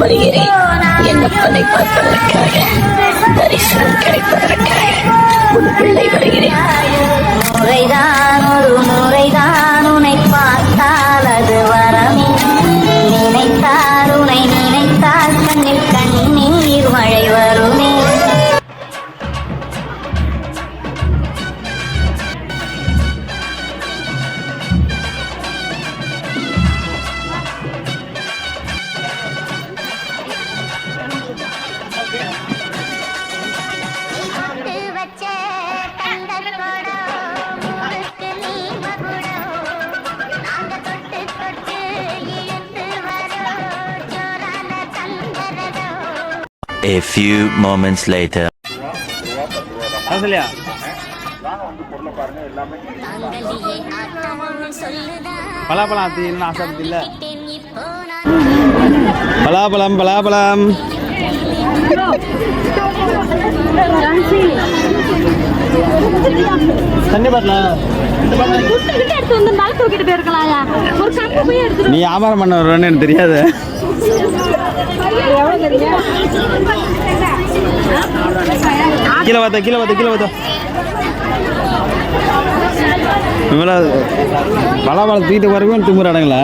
வருகிறேன் என்னப்பனை பார்ப்பதற்காக தரிசனம் கிடைப்பதற்காக உன் பிள்ளை வருகிறேன். முறைதான் ஒரு முறைதான் உன்னை பார்த்தால் அது வரமே. நினைத்தால் உன்னை A few moments later. பலாப்பழம் அது என்ன ஆசை இல்லை. பலாப்பழம் பலாப்பழம். நீ வியாபாரம் பண்ண வருவேன்னு எனக்கு தெரியாது. கீழே பார்த்தா கீழே பார்த்தா கீழே பார்த்தா இவ்வளோ பலாப்பழம் தூக்கிட்டு வரவே தும்புறாடுங்களா